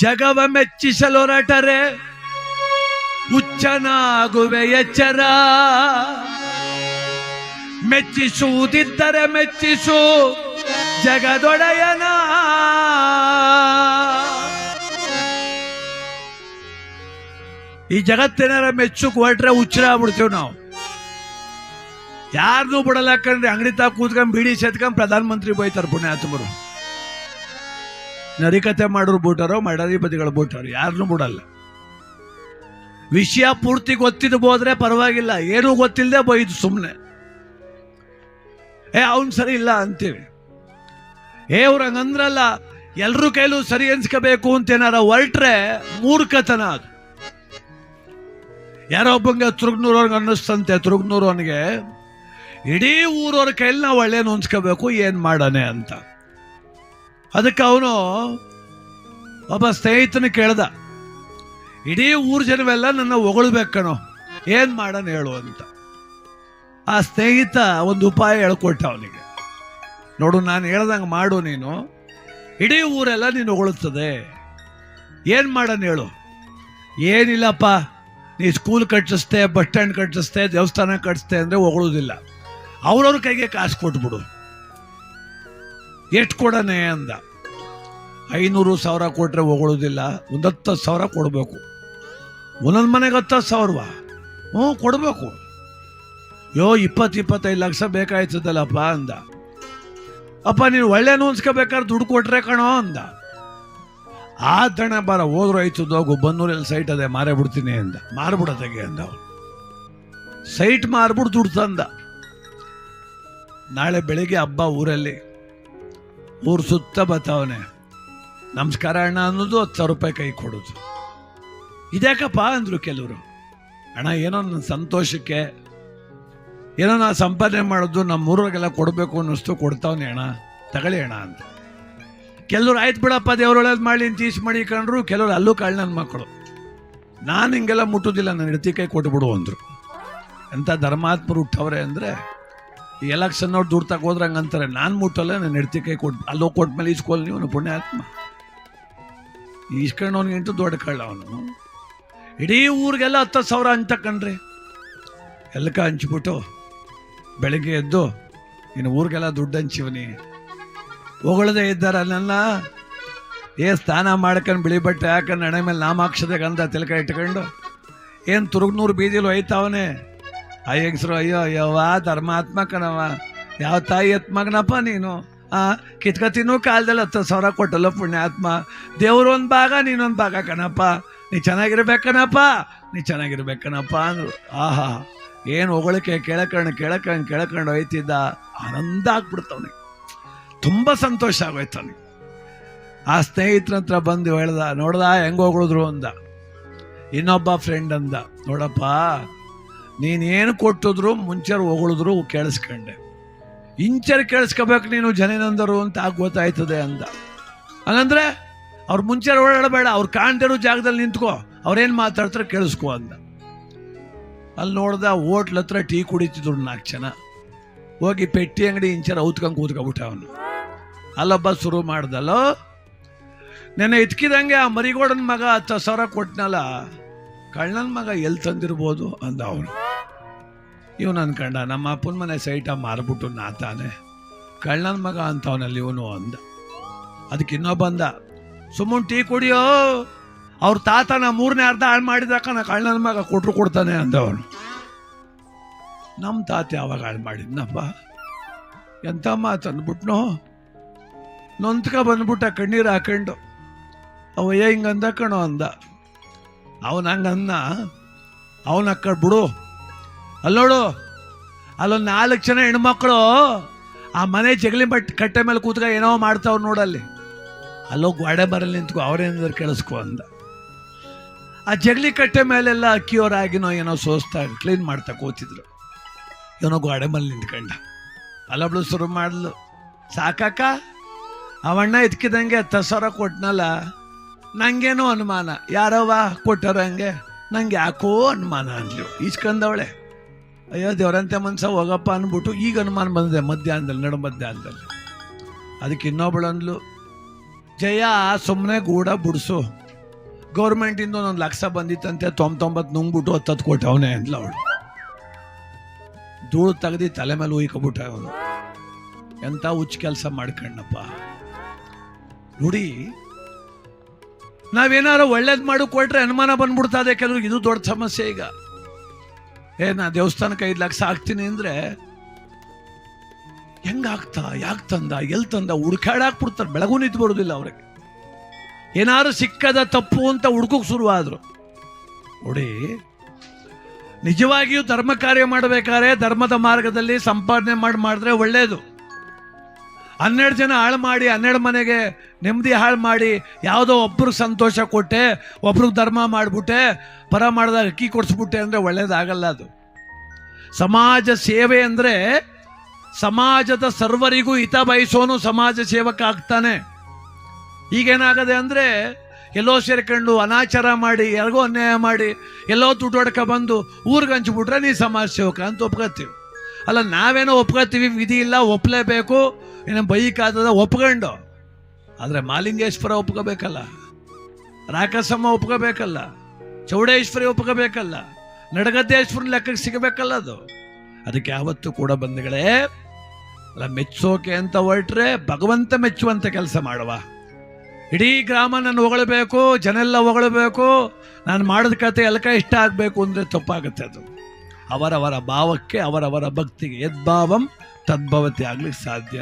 ಜಗವ ಮೆಚ್ಚಿಸಲೊರಟರೆ ಹುಚ್ಚನಾಗುವೆ ಎಚ್ಚರ. ಮೆಚ್ಚಿಸುವುದಿದ್ದರೆ ಮೆಚ್ಚಿಸು ಜಗದೊಡೆಯನ. ಈ ಜಗತ್ತೇನಾರ ಮೆಚ್ಚುಕ್ ಹೊರಟ್ರೆ ಹುಚ್ಚರ ಆಗ್ಬಿಡ್ತೀವಿ ನಾವು. ಯಾರನ್ನೂ ಬಿಡಲ್ಲ ಅಂಗಡಿ ತಾ ಕೂತ್ಕೊಂಡು ಬಿಡಿ ಸೇತ್ಕೊಂಡ್ ಪ್ರಧಾನಮಂತ್ರಿ ಬೈತಾರ ಪುಣ್ಯಾತ್ಮರು. ನರಿಕತೆ ಮಾಡೋರು ಬೂಟಾರೋ ಮಡಾಧಿಪತಿಗಳ ಬೂಟಾರೋ ಯಾರನ್ನೂ ಬಿಡಲ್ಲ. ವಿಷಯ ಪೂರ್ತಿ ಗೊತ್ತಿದ್ದು ಹೋದ್ರೆ ಪರವಾಗಿಲ್ಲ, ಏನೂ ಗೊತ್ತಿಲ್ಲದೆ ಬೈದು ಸುಮ್ಮನೆ ಏ, ಅವನ್ ಸರಿ ಇಲ್ಲ ಅಂತೀವಿ. ಏ, ಅವ್ರು ಹಂಗಂದ್ರಲ್ಲ ಎಲ್ಲರೂ ಕೈಲೂ ಸರಿ ಅನ್ಸ್ಕೋಬೇಕು ಅಂತ ಏನಾರ ಹೊರಟ್ರೆ ಮೂರ್ಖತನ ಅದು. ಯಾರೋ ಒಬ್ಬಂಗೆ ತುರುಗ್ನೂರವ್ರಿಗೆ ಅನ್ನಿಸ್ತಂತೆ ತುರುಗ್ನೂರವನಿಗೆ ಇಡೀ ಊರವ್ರ ಕೈಲಿ ನಾವು ಒಳ್ಳೇನು ಹೊಂದ್ಸ್ಕೋಬೇಕು ಏನು ಮಾಡಾನೆ ಅಂತ. ಅದಕ್ಕೆ ಅವನು ಒಬ್ಬ ಸ್ನೇಹಿತನ ಕೇಳ್ದ, ಇಡೀ ಊರ ಜನವೆಲ್ಲ ನನ್ನ ಹೊಗಳ್ಬೇಕಣೋ ಏನು ಮಾಡೋಣ ಹೇಳು ಅಂತ. ಆ ಸ್ನೇಹಿತ ಒಂದು ಉಪಾಯ ಹೇಳ್ಕೊಟ್ಟ ಅವನಿಗೆ, ನೋಡು, ನಾನು ಹೇಳ್ದಂಗೆ ಮಾಡು ನೀನು, ಇಡೀ ಊರೆಲ್ಲ ನೀನು ಹೊಗಳುತ್ತದೆ ಏನು ಮಾಡೋಣ ಹೇಳು? ಏನಿಲ್ಲಪ್ಪ, ನೀ ಸ್ಕೂಲ್ ಕಟ್ಟಿಸ್ತೆ ಬಸ್ ಸ್ಟ್ಯಾಂಡ್ ಕಟ್ಟಿಸ್ತೆ ದೇವಸ್ಥಾನ ಕಟ್ಟಿಸ್ತೆ ಅಂದರೆ ಹೊಗಳೋದಿಲ್ಲ, ಅವ್ರವ್ರ ಕೈಗೆ ಕಾಸು ಕೊಟ್ಬಿಡು. ಎಷ್ಟು ಕೊಡನೆ ಅಂದ. ಐನೂರು ಸಾವಿರ ಕೊಟ್ಟರೆ ಹೊಗಳೋದಿಲ್ಲ ಒಂದು ಹತ್ತು ಸಾವಿರ ಕೊಡಬೇಕು. ಒಂದೊಂದು ಮನೆಗೆ ಹತ್ತು ಸಾವಿರವಾ? ಹ್ಞೂ, ಕೊಡಬೇಕು. ಯೋ, ಇಪ್ಪತ್ತು, ಇಪ್ಪತ್ತೈದು ಲಕ್ಷ ಬೇಕಾಯ್ತದಲ್ಲಪ್ಪ ಅಂದ. ಅಪ್ಪ, ನೀನು ಒಳ್ಳೆ ಅನ್ಸ್ಕೋಬೇಕಾದ್ರೆ ದುಡ್ಡು ಕೊಟ್ಟರೆ ಕಣೋ ಅಂದ. ಆ ದಣ ಬರ ಹೋದ್ರು ಹೋಗು ಬನ್ನೂರಲ್ಲಿ ಸೈಟ್ ಅದೇ, ಮಾರೇ ಬಿಡ್ತೀನಿ ಅಂದ. ಮಾರ್ಬಿಡೋದಾಗೆ ಅಂದ ಸೈಟ್ ಮಾರ್ಬಿಟ್ಟು ದುಡ್ಡು ತಂದ. ನಾಳೆ ಬೆಳಿಗ್ಗೆ ಹಬ್ಬ ಊರಲ್ಲಿ ಊರು ಸುತ್ತ ಬತ್ತವನೆ. ನಮಸ್ಕಾರ ಅಣ್ಣ ಅನ್ನೋದು ಹತ್ತು ಸಾವಿರ ರೂಪಾಯಿ ಕೈ ಕೊಡೋದು. ಇದ್ಯಾಕಪ್ಪ ಅಂದರು ಕೆಲವರು. ಅಣ್ಣ, ಏನೋ ನನ್ನ ಸಂತೋಷಕ್ಕೆ, ಏನೋ ನಾ ಸಂಪಾದನೆ ಮಾಡೋದು ನಮ್ಮ ಊರಿಗೆಲ್ಲ ಕೊಡಬೇಕು ಅನ್ನಿಸ್ತು ಕೊಡ್ತಾವನೆ ಅಣ್ಣ. ತಗೊಳ್ಳಿ ಅಣ್ಣ ಅಂತ. ಕೆಲವ್ರು, ಆಯ್ತು ಬಿಡಪ್ಪ, ದೇವ್ರೊಳಗೆ ಮಾಡಿ ತೀಸ್ ಮಾಡಿಕೊಂಡ್ರು ಕೆಲವ್ರು, ಅಲ್ಲೂ ಕಾಳು ನನ್ನ ಮಕ್ಕಳು ನಾನು ಹಿಂಗೆಲ್ಲ ಮುಟ್ಟೋದಿಲ್ಲ ನನ್ನ ಹೆಂಡತಿ ಕೈ ಕೊಟ್ಬಿಡು ಅಂದರು. ಎಂಥ ಧರ್ಮಾತ್ಮರು ಹುಟ್ಟವ್ರೆ ಅಂದರೆ ಎಲೆಕ್ಷನ್ ಅವ್ರು ದುಡ್ಡು ತಗೋದ್ರೆ ಹಂಗಂತಾರೆ. ನಾನು ಮುಟ್ಟಲ್ಲ ನನ್ನ ಹೆಡ್ತಿ ಕೈ ಕೊಟ್ಟು ಅಲ್ಲೋ ಕೊಟ್ಟ ಮೇಲೆ ಇಸ್ಕೊಲ್ ನೀವು ಪುಣ್ಯಾತ್ಮ ಇಸ್ಕೊಂಡವನಿಗಿಂತೂ ದೊಡ್ಡ ಕಳ್ಳ ಅವನು. ಇಡೀ ಊರಿಗೆಲ್ಲ ಹತ್ತು ಸಾವಿರ ಹಂಚ್ತಕ್ಕಣ್ರಿ ಎಲ್ಲಕ ಹಂಚ್ಬಿಟ್ಟು ಬೆಳಿಗ್ಗೆ ಎದ್ದು ಇನ್ನು ಊರಿಗೆಲ್ಲ ದುಡ್ಡು ಹಂಚಿವನಿ. ಹೊಗಳದೇ ಇದ್ದಾರ ನನ್ನ. ಏ ಸ್ನಾನ ಮಾಡ್ಕೊಂಡು ಬಿಳಿ ಬಟ್ಟೆ ಹಾಕೊಂಡು ಹಣೆ ಮೇಲೆ ನಾಮಾಕ್ಷತೆ ಗಂಧ ತಿಲಕ ಇಟ್ಕೊಂಡು. ಏನು ತುರುಗ್ನೂರು ಬೀದಿಲು ಒಯ್ತಾವನೆ ಆ ಹೆಂಗಸ್ರು, ಅಯ್ಯೋ ಅಯ್ಯವ್ವ ಧರ್ಮಾತ್ಮ ಕಣವ ಯಾವ ತಾಯಿ ಎತ್ ಮಗನಪ್ಪ ನೀನು? ಆ, ಕಿತ್ಕತಿನೂ ಕಾಲದಲ್ಲಿ ಹತ್ತು ಸಾವಿರ ಕೊಟ್ಟಲ್ಲ ಪುಣ್ಯಾತ್ಮ. ದೇವ್ರ ಒಂದು ಭಾಗ, ನೀನೊಂದು ಭಾಗ ಕಣಪ್ಪ. ನೀ ಚೆನ್ನಾಗಿರ್ಬೇಕನಪ್ಪ. ನೀ ಚೆನ್ನಾಗಿರ್ಬೇಕನಪ್ಪ ಅಂದ್ರು. ಆಹಾ, ಏನು ಹೊಗಳಿಕೆ ಕೇಳಕಂಡು ಕೇಳಕಂಡು ಕೇಳಕಂಡು ಹೋಯ್ತಿದ್ದ. ಆನಂದ ಆಗ್ಬಿಡ್ತವನಿಗೆ ತುಂಬ ಸಂತೋಷ ಆಗೋಯ್ತು ಆ ಸ್ನೇಹಿತರ ಹತ್ರ ಬಂದು ಹೇಳ್ದ, ನೋಡ್ದ, ಹೆಂಗೆ ಹೊಗಳಿದ್ರು ಅಂದ. ಇನ್ನೊಬ್ಬ ಫ್ರೆಂಡ್ ಅಂದ, ನೋಡಪ್ಪ ನೀನೇನು ಕೊಟ್ಟಿದ್ರು ಮುಂಚೆ ಹೊಗಳಿದ್ರು ಕೇಳಿಸ್ಕೊಂಡೆ. ಇಂಚರ್ ಕೇಳಿಸ್ಕೋಬೇಕು ನೀನು ಜನನಂದರು ಅಂತ ಆಗ ಗೊತ್ತಾಯ್ತದೆ ಅಂದ. ಹಂಗಂದ್ರೆ ಅವ್ರು ಮುಂಚೆ ಓಡಾಡಬೇಡ, ಅವ್ರು ಕಾಣ್ತಿರೋ ಜಾಗದಲ್ಲಿ ನಿಂತ್ಕೋ, ಅವ್ರೇನು ಮಾತಾಡ್ತಾರೆ ಕೇಳಿಸ್ಕೊ ಅಂದ. ಅಲ್ಲಿ ನೋಡ್ದೆ ಹೋಟ್ಲ್ ಹತ್ರ ಟೀ ಕುಡಿತಿದ್ರು ನಾಲ್ಕು ಜನ. ಹೋಗಿ ಪೆಟ್ಟಿ ಅಂಗಡಿ ಇಂಚರ ಔತ್ಕೊಂಡ್ ಕೂತ್ಕೊಬಿಟ್ಟ ಅವನು. ಅಲ್ಲೊಬ್ಬ ಶುರು ಮಾಡ್ದಲ್ಲೋ ನೆನೆ ಇದ್ಕಿದಂಗೆ ಆ ಮರಿಗೋಡನ ಮಗ ಹತ್ತು ಸಾವಿರ ಕೊಟ್ಟನಲ್ಲ ಕಳ್ಳನ ಮಗ ಎಲ್ಲಿ ತಂದಿರ್ಬೋದು? ಅಂದ ಅವನು. ಇವನು ಅನ್ಕಂಡ ನಮ್ಮ ಅಪ್ಪನ ಮನೆ ಸೈಟ ಮಾರ್ಬಿಟ್ಟು ನಾ ತಾನೆ. ಕಳ್ಳನ ಮಗ ಅಂತವನಲ್ಲಿ ಇವನು ಅಂದ. ಅದಕ್ಕೆ ಇನ್ನೊಬ್ಬ ಅಂದ ಸುಮ್ಮನೆ ಟೀ ಕುಡಿಯೋ? ಅವ್ರ ತಾತನ ಮೂರನೇ ಅರ್ಧ ಹಾಳು ಮಾಡಿದಾಕ ನಾ ಕಳ್ಳನ ಮಗ ಕೊಟ್ರು ಕೊಡ್ತಾನೆ ಅಂದ ಅವನು. ನಮ್ಮ ತಾತ ಯಾವಾಗ ಹಾಳು ಮಾಡಿದ್ನಪ್ಪ. ಎಂಥ ಮಾತು ಅಂದ್ಬಿಟ್ನೋ? ನೊಂದ್ಕ ಬಂದ್ಬಿಟ್ಟ ಕಣ್ಣೀರು ಹಾಕೊಂಡು. ಅವ ಹಿಂಗೆ ಅಂದ ಕಣೋ? ಅಂದ. ಅವನ ಹಂಗನ್ನ ಅವನ ಅಕ್ಕ ಬಿಡು ಅಲ್ಲೋಡು ಅಲ್ಲೊಂದು ನಾಲ್ಕು ಜನ ಹೆಣ್ಮಕ್ಳು ಆ ಮನೆ ಜಗಲಿ ಬಟ್ ಕಟ್ಟೆ ಮೇಲೆ ಕೂತ್ಕ ಏನೋ ಮಾಡ್ತಾವ್ರು ನೋಡಲ್ಲಿ. ಅಲ್ಲೋ ಗೋಡೆ ಬರಲಿ ನಿಂತ್ಕೊ, ಅವ್ರೇನಾದ್ರು ಕೇಳಿಸ್ಕೊ ಅಂದ. ಆ ಜಗಲಿ ಕಟ್ಟೆ ಮೇಲೆಲ್ಲ ಅಕ್ಕಿಯವರಾಗಿನೋ ಏನೋ ಸೋಸ್ತಾ ಕ್ಲೀನ್ ಮಾಡ್ತಾ ಕೂತಿದ್ರು. ಏನೋ ಗೋಡೆ ಮೇಲೆ ನಿಂತ್ಕಂಡ. ಅಲ್ಲೊಬ್ಳು ಶುರು ಮಾಡ್ಲು. ಸಾಕಾಕ ಅವಣ್ಣ ಇದ್ಕಿದಂಗೆ ತಸರ ಕೊಟ್ನಲ್ಲ, ನಂಗೇನೋ ಅನುಮಾನ. ಯಾರವ್ವ ಕೊಟ್ಟರು ಹಂಗೆ ನಂಗೆ ಯಾಕೋ ಅನುಮಾನ ಅಂದ್ಲು. ಈಸ್ಕೊಂಡವಳೆ ಅಯ್ಯೋ, ದೇವರಂತೆ ಮನ್ಸ ಹೋಗಪ್ಪ ಅಂದ್ಬಿಟ್ಟು ಈಗ ಅನುಮಾನ ಬಂದಿದೆ, ಮಧ್ಯಾಹ್ನದಲ್ಲಿ, ನಡು ಮಧ್ಯಾಹ್ನದಲ್ಲಿ. ಅದಕ್ಕೆ ಇನ್ನೊಬ್ಳು ಅಂದ್ಲು, ಜಯ ಸುಮ್ಮನೆ ಗೂಡ ಬಿಡಿಸು. ಗೌರ್ಮೆಂಟಿಂದ ಒಂದು ಲಕ್ಷ ಬಂದಿತ್ತಂತೆ ತೊಂಬತ್ತೊಂಬತ್ತು ನುಂಗ್ಬಿಟ್ಟು ಹತ್ತತ್ತು ಕೊಟ್ಟೆ ಅವನೇ ಅಂದ್ಲ ಅವಳು. ಧೂಳು ತೆಗ್ದು ತಲೆ ಮೇಲೆ ಉಯ್ಕೊಬಿಟ್ಟ ಅವನು ಎಂಥ ಹುಚ್ಚು ಕೆಲಸ ಮಾಡ್ಕಣ್ಣಪ್ಪ. ನೋಡಿ ನಾವೇನಾರು ಒಳ್ಳೇದು ಮಾಡಿ, ಕೊಟ್ರೆ ಅನುಮಾನ ಬಂದ್ಬಿಡ್ತದೆ ಕೆಲವ್ರಿಗೆ ಇದು ದೊಡ್ಡ ಸಮಸ್ಯೆ ಈಗ. ಏ, ನಾ ದೇವಸ್ಥಾನಕ್ಕೆ ಐದು ಲಕ್ಷ ಹಾಕ್ತೀನಿ ಅಂದ್ರೆ ಹೆಂಗಾಗ್ತಾ ಯಾಕೆ ತಂದ? ಎಲ್ಲಿ ತಂದ? ಹುಡ್ಕಾಡಾಕ್ಬಿಡ್ತಾರೆ ಬೆಳಗು ನಿಂತು ಬರೋದಿಲ್ಲ ಅವ್ರಿಗೆ. ಏನಾದ್ರು ಸಿಕ್ಕದ ತಪ್ಪು ಅಂತ ಹುಡ್ಕೋಕ್ ಶುರುವಾದ್ರು. ನೋಡಿ, ನಿಜವಾಗಿಯೂ ಧರ್ಮ ಕಾರ್ಯ ಮಾಡಬೇಕಾದ್ರೆ ಧರ್ಮದ ಮಾರ್ಗದಲ್ಲಿ ಸಂಪಾದನೆ ಮಾಡಿ ಮಾಡಿದ್ರೆ ಒಳ್ಳೇದು. ಹನ್ನೆರಡು ಜನ ಹಾಳು ಮಾಡಿ, ಹನ್ನೆರಡು ಮನೆಗೆ ನೆಮ್ಮದಿ ಹಾಳು ಮಾಡಿ, ಯಾವುದೋ ಒಬ್ರಿಗೆ ಸಂತೋಷ ಕೊಟ್ಟೆ ಒಬ್ರಿಗೆ ಧರ್ಮ ಮಾಡಿಬಿಟ್ಟೆ, ಪರ ಮಾಡಿದಾಗ ಅಕ್ಕಿ ಕೊಡಿಸ್ಬಿಟ್ಟೆ ಅಂದರೆ ಒಳ್ಳೇದಾಗಲ್ಲ ಅದು. ಸಮಾಜ ಸೇವೆ ಅಂದರೆ ಸಮಾಜದ ಸರ್ವರಿಗೂ ಹಿತ ಬಯಸೋನು ಸಮಾಜ ಸೇವಕ ಆಗ್ತಾನೆ. ಈಗೇನಾಗದೆ ಅಂದರೆ ಎಲ್ಲೋ ಸೇರ್ಕೊಂಡು ಅನಾಚಾರ ಮಾಡಿ, ಯಾರಿಗೋ ಅನ್ಯಾಯ ಮಾಡಿ, ಎಲ್ಲೋ ಹೊಡ್ಕ ಬಂದು ಊರಿಗೆ ಹಂಚ್ಬಿಟ್ರೆ ನೀ ಸಮಾಜ ಸೇವಕ ಅಂತ ಒಪ್ಕೋತೀವಿ. ಅಲ್ಲ, ನಾವೇನೋ ಒಪ್ಕೋತೀವಿ, ವಿಧಿ ಇಲ್ಲ ಒಪ್ಪಲೇಬೇಕು ಏನೋ ಬೈಕಾದದ ಒಪ್ಕೊಂಡು. ಆದರೆ ಮಾಲಿಂಗೇಶ್ವರ ಒಪ್ಕೋಬೇಕಲ್ಲ. ರಾಕಸಮ್ಮ ಒಪ್ಕೋಬೇಕಲ್ಲ. ಚೌಡೇಶ್ವರಿ ಒಪ್ಕೋಬೇಕಲ್ಲ. ನಡಗದ್ದೇಶ್ವರನ ಲೆಕ್ಕಕ್ಕೆ ಸಿಗಬೇಕಲ್ಲ ಅದು. ಅದಕ್ಕೆ ಯಾವತ್ತೂ ಕೂಡ ಬಂಧುಗಳೇ ಅಲ್ಲ ಮೆಚ್ಚೋಕೆ ಅಂತ ಹೊರಟ್ರೆ ಭಗವಂತ ಮೆಚ್ಚುವಂತ ಕೆಲಸ ಮಾಡುವ. ಇಡೀ ಗ್ರಾಮ ನಾನು ಹೊಗಳಬೇಕು, ಜನೆಲ್ಲ ಹೊಗಳಬೇಕು, ನಾನು ಮಾಡಿದ ಕತೆ ಎಲ್ಲಕ ಇಷ್ಟ ಆಗಬೇಕು ಅಂದರೆ ತಪ್ಪಾಗುತ್ತೆ ಅದು. ಅವರವರ ಭಾವಕ್ಕೆ, ಅವರವರ ಭಕ್ತಿಗೆ ಯದ್ಭಾವಂ ತದ್ಭವತಿ ಆಗ್ಲಿಕ್ಕೆ ಸಾಧ್ಯ